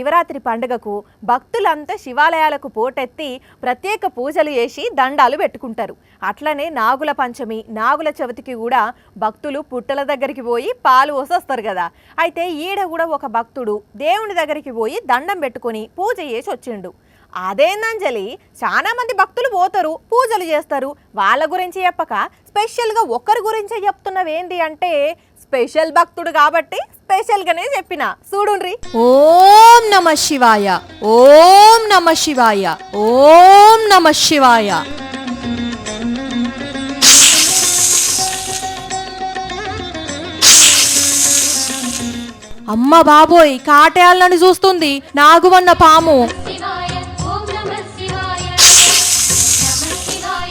శివరాత్రి పండుగకు భక్తులంతా శివాలయాలకు పోటెత్తి ప్రత్యేక పూజలు చేసి దండాలు పెట్టుకుంటారు. అట్లనే నాగుల పంచమి నాగుల చవితికి కూడా భక్తులు పుట్టల దగ్గరికి పోయి పాలు పోసొస్తారు కదా. అయితే ఈడ కూడా ఒక భక్తుడు దేవుని దగ్గరికి పోయి దండం పెట్టుకొని పూజ చేసి వచ్చిండు. అదేందంజలి చాలా మంది భక్తులు పోతారు పూజలు చేస్తారు. వాళ్ళ గురించి చెప్పక స్పెషల్గా ఒకరి గురించే చెప్తున్నవేంది అంటే స్పెషల్ భక్తుడు కాబట్టి స్పెషల్గానే చెప్పిన. చూడుండ్రి. ఓం నమ శివాయ. ఓం నమ శివాయ. ఓం నమ శివాయ. అమ్మ బాబోయ్ కాటేయాలని చూస్తుంది నాగువన్న పాము.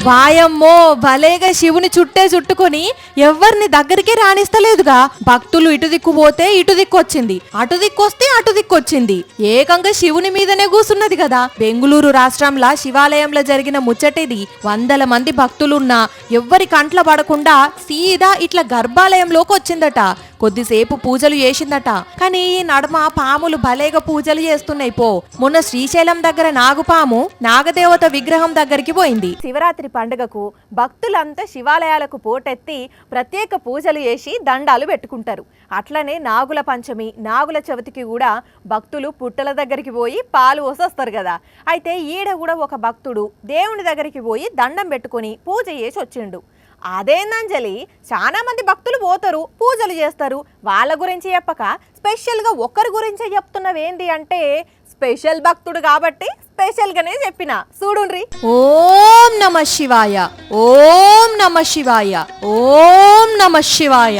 వాయమ్మో భలేగా శివుని చుట్టే చుట్టుకొని ఎవ్వరిని దగ్గరికి రాణిస్తలేదుగా. భక్తులు ఇటు దిక్కు పోతే ఇటు దిక్కు వచ్చింది. అటు దిక్కు వస్తే అటు దిక్కు వచ్చింది. ఏకంగా శివుని మీదనే కూసున్నది కదా. బెంగుళూరు రాష్ట్రంలో శివాలయంలో జరిగిన ముచ్చటిది వందల మంది భక్తులున్నా ఎవ్వరి కంట్ల పడకుండా సీదా ఇట్లా గర్భాలయంలోకి వచ్చిందట. కొద్దిసేపు పూజలు చేసిందట. కానీ ఈ నడమ పాములు భలేగా పూజలు చేస్తున్నాయి పో. మొన్న శ్రీశైలం దగ్గర నాగుపాము నాగదేవత విగ్రహం దగ్గరికి పోయింది. శివరాత్రి పండుగకు భక్తులంతా శివాలయాలకు పోటెత్తి ప్రత్యేక పూజలు చేసి దండాలు పెట్టుకుంటారు. అట్లనే నాగుల పంచమి నాగుల చవితికి కూడా భక్తులు పుట్టల దగ్గరికి పోయి పాలు పోసొస్తారు కదా. అయితే ఈడ కూడా ఒక భక్తుడు దేవుని దగ్గరికి పోయి దండం పెట్టుకొని పూజ చేసి వచ్చిండు. అదేందంజలి? చాలా మంది భక్తులు పోతారు పూజలు చేస్తారు. వాళ్ళ గురించి చెప్పక స్పెషల్గా ఒకరి గురించే చెప్తున్నవేంది అంటే స్పెషల్ భక్తుడు కాబట్టి స్పెషల్గానే చెప్పిన. చూడుండ్రి. ఓం నమ శివాయ. ఓం నమ శివాయ. ఓం నమ శివాయ.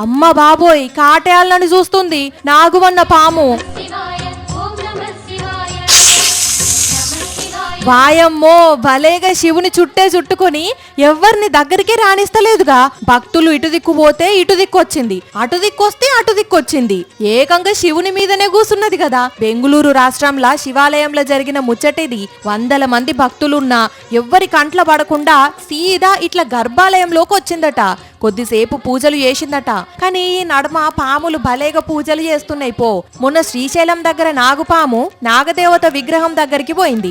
అమ్మ బాబోయ్ కాటేయాలని చూస్తుంది. నాగువన్న పాము. వాయమ్మో భలేగా శివుని చుట్టే చుట్టుకొని ఎవరిని దగ్గరికి రాణిస్తలేదుగా. భక్తులు ఇటు దిక్కు పోతే ఇటు దిక్కు వచ్చింది. అటు దిక్కు వస్తే అటు దిక్కు వచ్చింది. ఏకంగా శివుని మీదనే కూసున్నది కదా. బెంగుళూరు రాష్ట్రంలో శివాలయంలో జరిగిన ముచ్చటిది వందల మంది భక్తులున్నా ఎవ్వరి కంట్ల పడకుండా సీదా ఇట్లా గర్భాలయంలోకి వచ్చిందట. కొద్దిసేపు పూజలు చేసిందట. కానీ ఈ నడమ పాములు భలేగా పూజలు చేస్తున్నాయి పో. మొన్న శ్రీశైలం దగ్గర నాగుపాము నాగదేవత విగ్రహం దగ్గరికి పోయింది.